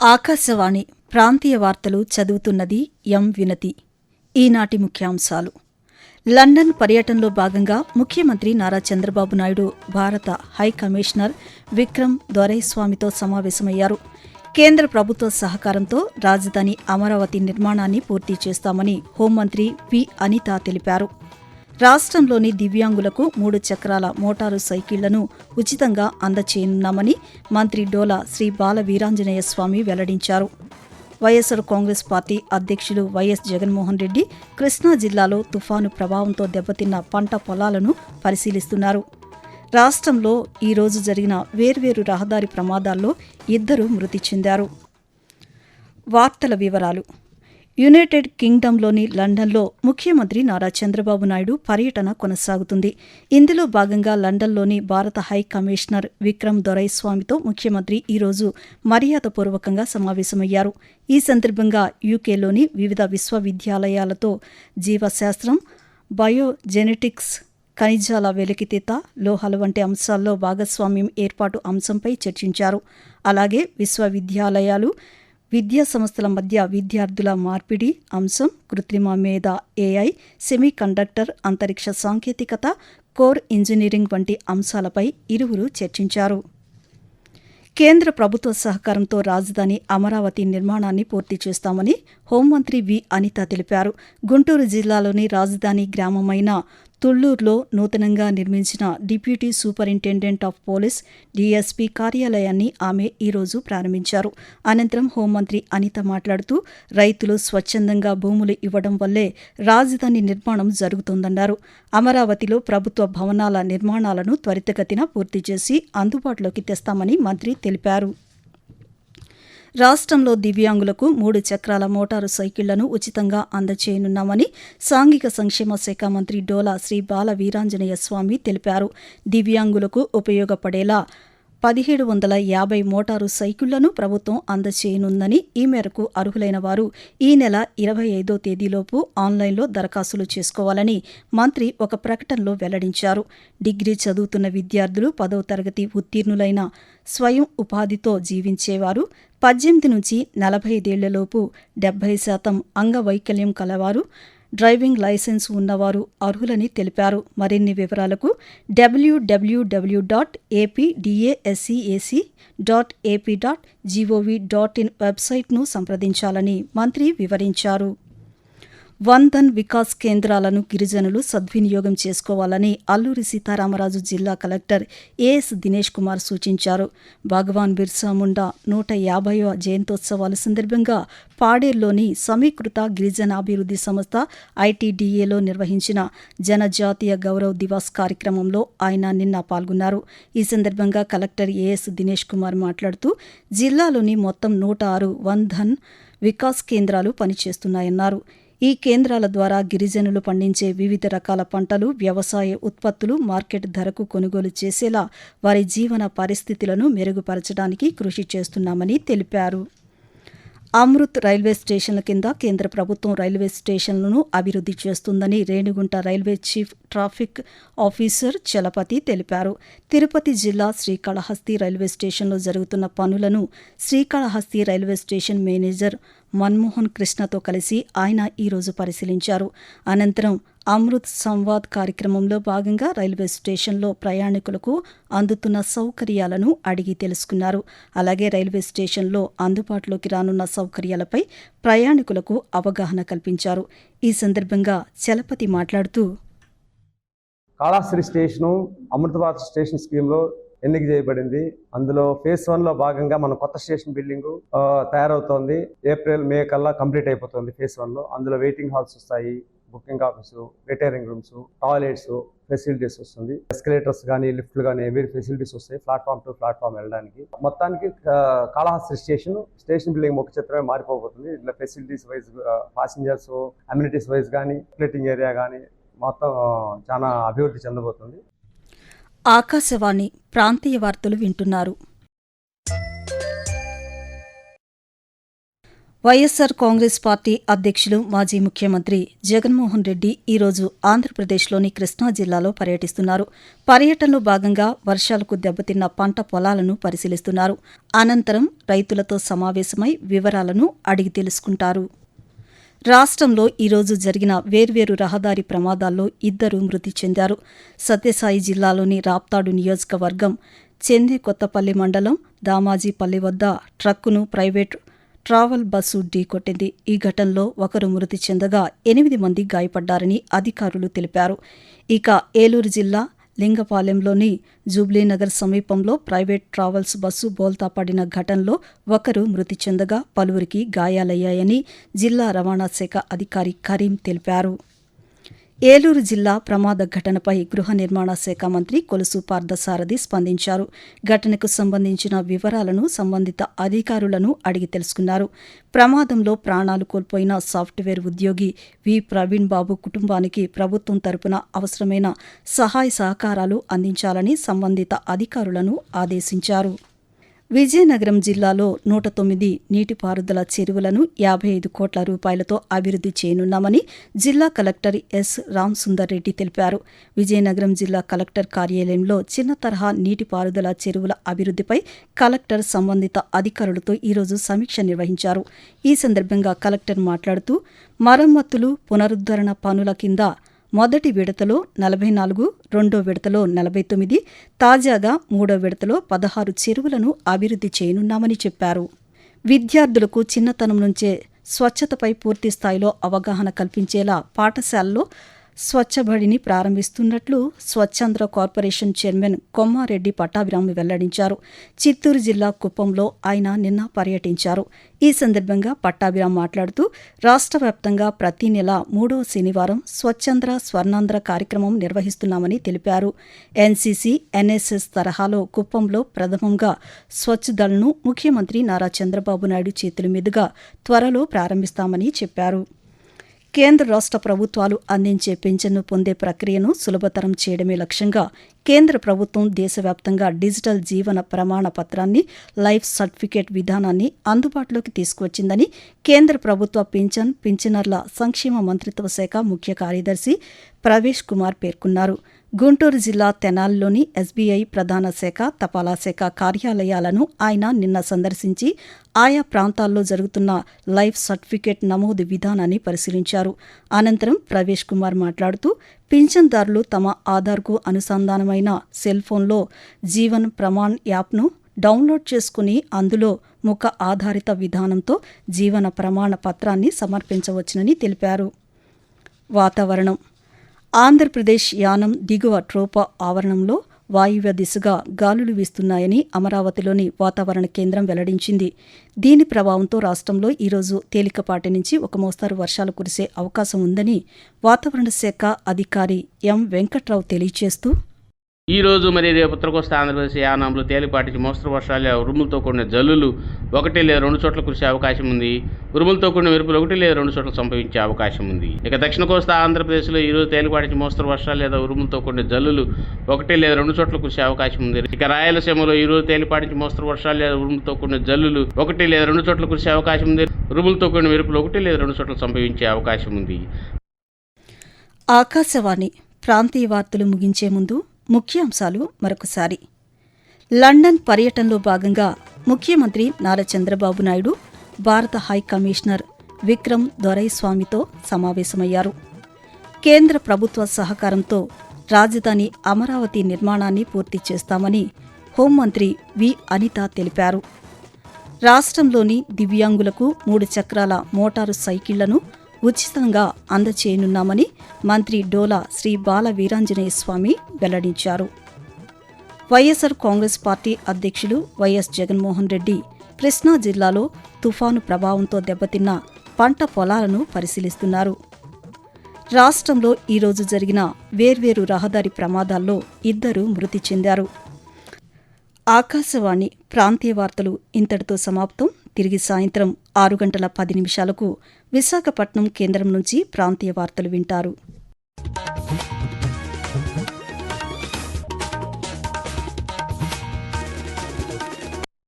ఆకాశవాణి ప్రాంతీయ వార్తలు చదువుతున్నది ఎం వినతి. ఈనాటి ముఖ్యాంశాలు. లండన్ పర్యటనలో భాగంగా ముఖ్యమంత్రి నారా చంద్రబాబు నాయుడు భారత హై కమిషనర్ విక్రమ్ దొరైస్వామితో సమావేశమయ్యారు. కేంద్ర ప్రభుత్వ సహకారంతో రాజధాని అమరావతి నిర్మాణాన్ని పూర్తి చేస్తామని హోంమంత్రి పి అనిత తెలిపారు. రాష్ట్రంలోని దివ్యాంగులకు మూడు చక్రాల మోటారు సైకిళ్ళను ఉచితంగా అందచేయనున్నామని మంత్రి డోలా శ్రీ బాల వీరాంజనేయ స్వామి వెల్లడించారు. వైఎస్సార్ కాంగ్రెస్ పార్టీ అధ్యక్షులు వైఎస్ జగన్మోహన్ రెడ్డి కృష్ణా జిల్లాలో తుఫాను ప్రభావంతో దెబ్బతిన్న పంట పొలాలను పరిశీలిస్తున్నారు. రాష్ట్రంలో ఈ రోజు జరిగిన వేర్వేరు రహదారి ప్రమాదాల్లో ఇద్దరు మృతి చెందారు. వార్తల వివరాలు యునైటెడ్ కింగ్డమ్లోని లండన్లో ముఖ్యమంత్రి నారా చంద్రబాబు నాయుడు పర్యటన కొనసాగుతుంది. ఇందులో భాగంగా లండన్లోని భారత హై కమిషనర్ విక్రమ్ దొరైస్వామితో ముఖ్యమంత్రి ఈరోజు మర్యాదపూర్వకంగా సమావేశమయ్యారు. ఈ సందర్భంగా యూకేలోని వివిధ విశ్వవిద్యాలయాలతో జీవశాస్త్రం బయోజెనెటిక్స్ ఖనిజాల వెలికితీత లోహాలు వంటి అంశాల్లో భాగస్వామ్యం ఏర్పాటు అంశంపై చర్చించారు. అలాగే విశ్వవిద్యాలయాలు విద్యా సంస్థల మధ్య విద్యార్థుల మార్పిడి అంశం కృత్రిమ మేధ ఏఐ సెమీ కండక్టర్ అంతరిక్ష సాంకేతికత కోర్ ఇంజనీరింగ్ వంటి అంశాలపై ఇరువురు చర్చించారు. కేంద్ర ప్రభుత్వ సహకారంతో రాజధాని అమరావతి నిర్మాణాన్ని పూర్తి చేస్తామని హోంమంత్రి వి అనిత తెలిపారు. గుంటూరు జిల్లాలోని రాజధాని గ్రామమైన తుళ్ళూరులో నూతనంగా నిర్మించిన deputy superintendent of police DSP కార్యాలయాన్ని ఆమె ఈరోజు ప్రారంభించారు. అనంతరం హోంమంత్రి అనిత మాట్లాడుతూ రైతులు స్వచ్ఛందంగా భూములు ఇవ్వడం వల్లే రాజధాని నిర్మాణం జరుగుతోందన్నారు. అమరావతిలో ప్రభుత్వ భవనాల నిర్మాణాలను త్వరితగతిన పూర్తి చేసి అందుబాటులోకి తెస్తామని మంత్రి తెలిపారు. రాష్ట్రంలో దివ్యాంగులకు మూడు చక్రాల మోటారు సైకిళ్ళను ఉచితంగా అందచేయనున్నామని సాంఘిక సంక్షేమ శాఖ మంత్రి డోలా శ్రీ బాల వీరాంజనేయ స్వామి తెలిపారు. దివ్యాంగులకు ఉపయోగపడేలా పదిహేడు వందల యాభై మోటారు సైకిళ్ళను ప్రభుత్వం అందచేయనుందని ఈ మేరకు అర్హులైన వారు ఈ నెల ఇరవై ఐదో తేదీలోపు ఆన్లైన్లో దరఖాస్తులు చేసుకోవాలని మంత్రి ఒక ప్రకటనలో వెల్లడించారు. డిగ్రీ చదువుతున్న విద్యార్థులు పదవ తరగతి ఉత్తీర్ణులైన స్వయం ఉపాధితో జీవించేవారు పద్దెనిమిది నుంచి నలభై ఐదేళ్ళలోపు డెబ్బై శాతం అంగవైకల్యం కలవారు డ్రైవింగ్ లైసెన్స్ ఉన్నవారు అర్హులని తెలిపారు. మరిన్ని వివరాలకు WWW dot APDASCAC dot AP dot GOV dot in వెబ్సైట్ను సంప్రదించాలని మంత్రి వివరించారు. వన్ వికాస్ కేంద్రాలను గిరిజనులు సద్వినియోగం చేసుకోవాలని అల్లూరి సీతారామరాజు జిల్లా కలెక్టర్ ఏఎస్ దినేష్ కుమార్ సూచించారు. భగవాన్ బిర్సా ముండా నూట యాభైవ జయంతోత్సవాల సందర్భంగా పాడేరులోని సమీకృత గిరిజనాభివృద్ధి సంస్థ ఐటీడీఏలో నిర్వహించిన జనజాతీయ గౌరవ్ దివాస్ కార్యక్రమంలో ఆయన నిన్న పాల్గొన్నారు. ఈ సందర్భంగా కలెక్టర్ ఏఎస్ దినేష్ కుమార్ మాట్లాడుతూ జిల్లాలోని మొత్తం నూట ఆరు వన్ ధన్ వికాస్ కేంద్రాలు పనిచేస్తున్నాయన్నారు. ఈ కేంద్రాల ద్వారా గిరిజనులు పండించే వివిధ రకాల పంటలు వ్యవసాయ ఉత్పత్తులు మార్కెట్ ధరకు కొనుగోలు చేసేలా వారి జీవన పరిస్థితులను మెరుగుపరచడానికి కృషి చేస్తున్నామని తెలిపారు. అమృత్ రైల్వే స్టేషన్ల కింద కేంద్ర ప్రభుత్వం రైల్వే స్టేషన్లను అభివృద్ధి చేస్తుందని Renigunta railway chief traffic officer Chalapathi తెలిపారు. తిరుపతి జిల్లా శ్రీకాళహస్తి రైల్వే స్టేషన్లో జరుగుతున్న పనులను Srikalahasti railway station manager Manmohan కృష్ణతో కలిసి ఆయన ఈరోజు పరిశీలించారు. అనంతరం అమృత్ సంవాద్ కార్యక్రమంలో భాగంగా రైల్వే స్టేషన్లో ప్రయాణికులకు అందుతున్న సౌకర్యాలను అడిగి తెలుసుకున్నారు. అలాగే రైల్వే స్టేషన్లో అందుబాటులోకి రానున్న సౌకర్యాలపై ప్రయాణికులకు అవగాహన కల్పించారు. ఈ సందర్భంగా చలపతి మాట్లాడుతూ కాళాశ్రీ స్టేషను అమృతవాద్ స్టేషన్ స్కీమ్లో ఎన్నిక చేయబడింది? అందులో ఫేజ్ వన్లో భాగంగా మన కొత్త స్టేషన్ బిల్డింగ్ తయారవుతోంది. ఏప్రిల్ మే కల్లా కంప్లీట్ అయిపోతుంది ఫేజ్ వన్లో. అందులో వెయిటింగ్ హాల్స్ వస్తాయి booking office retiring rooms toilets facilities వస్తుంది. ఎస్కలేటర్స్ కానీ లిఫ్ట్లు కానీ ఎవరి ఫెసిలిటీస్ వస్తాయి ప్లాట్ఫామ్ టు ప్లాట్ఫామ్ వెళ్ళడానికి. మొత్తానికి కాళహస్తి స్టేషన్ స్టేషన్ బిల్డింగ్ ముఖ చిత్రమే మారిపోబోతుంది. ఇట్లా facilities wise passengers amenities wise కానీ ప్లేటింగ్ ఏరియా కానీ మొత్తం చాలా అభివృద్ధి చెందబోతుంది. ఆకాశవాణి ప్రాంతీయ వార్తలు వింటున్నారు. వైఎస్సార్ కాంగ్రెస్ పార్టీ అధ్యక్షులు మాజీ ముఖ్యమంత్రి జగన్మోహన్ రెడ్డి ఈరోజు ఆంధ్రప్రదేశ్లోని కృష్ణా జిల్లాలో పర్యటిస్తున్నారు. పర్యటనలో భాగంగా వర్షాలకు దెబ్బతిన్న పంట పొలాలను పరిశీలిస్తున్నారు. అనంతరం రైతులతో సమావేశమై వివరాలను అడిగి తెలుసుకుంటారు. రాష్ట్రంలో ఈరోజు జరిగిన వేర్వేరు రహదారి ప్రమాదాల్లో ఇద్దరు మృతి చెందారు. సత్యసాయి జిల్లాలోని రాప్తాడు నియోజకవర్గం చెంది కొత్తపల్లి మండలం దామాజీపల్లి వద్ద ట్రక్కును ప్రైవేట్ ట్రావెల్ బస్సు ఢీకొట్టింది ఈ ఘటనలో ఒకరు మృతి చెందగా ఎనిమిది మంది గాయపడ్డారని అధికారులు తెలిపారు. ఇక ఏలూరు జిల్లా లింగపాలెంలోని జూబ్లీనగర్ సమీపంలో ప్రైవేట్ ట్రావెల్స్ బస్సు బోల్తా పడిన ఘటనలో ఒకరు మృతి చెందగా పలువురికి గాయాలయ్యాయని జిల్లా రవాణా శాఖ అధికారి కరీం తెలిపారు. ఏలూరు జిల్లా ప్రమాద ఘటనపై గృహ నిర్మాణ శాఖ మంత్రి కొలుసు పార్థసారథి స్పందించారు. ఘటనకు సంబంధించిన వివరాలను సంబంధిత అధికారులను అడిగి తెలుసుకున్నారు. ప్రమాదంలో ప్రాణాలు కోల్పోయిన సాఫ్ట్వేర్ ఉద్యోగి వి. ప్రవీణ్ బాబు కుటుంబానికి ప్రభుత్వం తరపున అవసరమైన సహాయ సహకారాలు అందించాలని సంబంధిత అధికారులను ఆదేశించారు. విజయనగరం జిల్లాలో నూట తొమ్మిది నీటిపారుదల చెరువులను యాభై ఐదు కోట్ల రూపాయలతో అభివృద్ధి చేయనున్నామని జిల్లా కలెక్టర్ ఎస్ రామ్సుందర్ రెడ్డి తెలిపారు. విజయనగరం జిల్లా కలెక్టర్ కార్యాలయంలో చిన్న తరహా నీటిపారుదల చెరువుల అభివృద్ధిపై కలెక్టర్ సంబంధిత అధికారులతో ఈరోజు సమీక్ష నిర్వహించారు. ఈ సందర్భంగా కలెక్టర్ మాట్లాడుతూ మరమ్మతులు పునరుద్ధరణ పనుల కింద మొదటి విడతలో నలభై నాలుగు రెండో విడతలో నలభై తొమ్మిది తాజాగా మూడో విడతలో పదహారు చెరువులను అభివృద్ధి చేయనున్నామని చెప్పారు. విద్యార్థులకు చిన్నతనం నుంచే స్వచ్ఛతపై పూర్తి స్థాయిలో అవగాహన కల్పించేలా పాఠశాలలో స్వచ్ఛబడిని ప్రారంభిస్తున్నట్లు స్వచ్ఛంద్ర కార్పొరేషన్ చైర్మన్ కొమ్మారెడ్డి పట్టాభిరామి వెల్లడించారు. చిత్తూరు జిల్లా కుప్పంలో ఆయన నిన్న పర్యటించారు. ఈ సందర్భంగా పట్టాభిరామ్ మాట్లాడుతూ రాష్ట్ర వ్యాప్తంగా ప్రతి నెల మూడో శనివారం స్వచ్ఛంద్ర స్వర్ణాంధ్ర కార్యక్రమం నిర్వహిస్తున్నామని తెలిపారు. ఎన్సీసీ ఎన్ఎస్ఎస్ తరహాలో కుప్పంలో ప్రథమంగా స్వచ్ఛ దళ్ను ముఖ్యమంత్రి నారా చంద్రబాబు నాయుడు చేతుల మీదుగా త్వరలో ప్రారంభిస్తామని చెప్పారు. కేంద్ర రాష్ట్ర ప్రభుత్వాలు అందించే పింఛన్ను పొందే ప్రక్రియను సులభతరం చేయడమే లక్ష్యంగా కేంద్ర ప్రభుత్వం దేశవ్యాప్తంగా డిజిటల్ జీవన ప్రమాణ పత్రాన్ని లైఫ్ సర్టిఫికేట్ విధానాన్ని అందుబాటులోకి తీసుకువచ్చిందని కేంద్ర ప్రభుత్వ పింఛన్ పింఛనర్ల సంక్షేమ మంత్రిత్వ శాఖ ముఖ్య కార్యదర్శి ప్రవేశ్ కుమార్ పేర్కొన్నారు. గుంటూరు జిల్లా తెనాల్లోని ఎస్బీఐ ప్రధాన శాఖ తపాలా శాఖ కార్యాలయాలను ఆయన నిన్న సందర్శించి ఆయా ప్రాంతాల్లో జరుగుతున్న లైఫ్ సర్టిఫికేట్ నమోదు విధానాన్ని పరిశీలించారు. అనంతరం ప్రవేశ్ కుమార్ మాట్లాడుతూ పింఛన్దారులు తమ ఆధార్కు అనుసంధానమైన సెల్ ఫోన్లో జీవన్ ప్రమాణ్ యాప్ను డౌన్లోడ్ చేసుకుని అందులో ముఖ ఆధారిత విధానంతో జీవన ప్రమాణ పత్రాన్ని సమర్పించవచ్చునని తెలిపారు. వాతావరణం ఆంధ్రప్రదేశ్ యానం దిగువ ట్రోపా ఆవరణంలో వాయువ్య దిశగా గాలులు వీస్తున్నాయని అమరావతిలోని వాతావరణ కేంద్రం వెల్లడించింది. దీని ప్రభావంతో రాష్ట్రంలో ఈరోజు తేలికపాటి నుంచి ఒక మోస్తారు వర్షాలు కురిసే అవకాశం ఉందని వాతావరణ శాఖ అధికారి ఎం వెంకట్రావు తెలియజేస్తూ ఈ రోజు మరి రేపు ఉత్తర కోస్తా ఆంధ్రప్రదేశ్ యానాంలో తేలిపాటి మోస్తరు వర్షాలు ఉరుములతో కూడిన జల్లులు ఒకటి లేదా రెండు చోట్ల కురిసే అవకాశం ఉంది. ఉరుములతో కూడిన మెరుపులు ఒకటి లేదా రెండు చోట్ల సంభవించే అవకాశం ఉంది. ఇక దక్షిణ కోస్తా ఆంధ్రప్రదేశ్లో ఈ రోజు తేలిపాటి మోస్తరు వర్షాలు లేదా ఉరుములతో కూడిన జల్లులు ఒకటి లేదా రెండు చోట్ల కురిసే అవకాశం ఉంది. ఇక రాయలసీమలో ఈ రోజు తేలిపాటి మోస్తరు వర్షాలు లేదా ఉరుములతో కూడిన జల్లులు ఒకటి లేదా రెండు చోట్ల కురిసే అవకాశం ఉంది. ఉరుములతో కూడిన మెరుపులు ఒకటి లేదా రెండు చోట్ల సంభవించే అవకాశం ఉంది. ఆకాశవాణి ప్రాంతీయ వార్తలు ముగించే ముందు ముఖ్యాంశాలు మరొకసారి. లండన్ పర్యటనలో భాగంగా ముఖ్యమంత్రి నారా చంద్రబాబు నాయుడు భారత హై కమిషనర్ విక్రమ్ దొరైస్వామితో సమావేశమయ్యారు. కేంద్ర ప్రభుత్వ సహకారంతో రాజధాని అమరావతి నిర్మాణాన్ని పూర్తి చేస్తామని హోంమంత్రి వి. అనిత తెలిపారు. రాష్ట్రంలోని దివ్యాంగులకు మూడు చక్రాల మోటారు సైకిళ్ళను ఉచితంగా అందచేయనున్నామని మంత్రి డోలా శ్రీ బాల వీరాంజనేయ స్వామి వెల్లడించారు. వైఎస్సార్ కాంగ్రెస్ పార్టీ అధ్యక్షులు వైఎస్ జగన్మోహన్ రెడ్డి కృష్ణా జిల్లాలో తుఫాను ప్రభావంతో దెబ్బతిన్న పంట పొలాలను పరిశీలిస్తున్నారు. రాష్ట్రంలో ఈరోజు జరిగిన వేర్వేరు రహదారి ప్రమాదాల్లో ఇద్దరు మృతి చెందారు. ఆకాశవాణి ప్రాంతీయ వార్తలు ఇంతటితో సమాప్తం. తిరిగి సాయంత్రం ఆరు గంటల పది నిమిషాలకు విశాఖపట్నం కేంద్రం నుంచి ప్రాంతీయ వార్తలు వింటారు.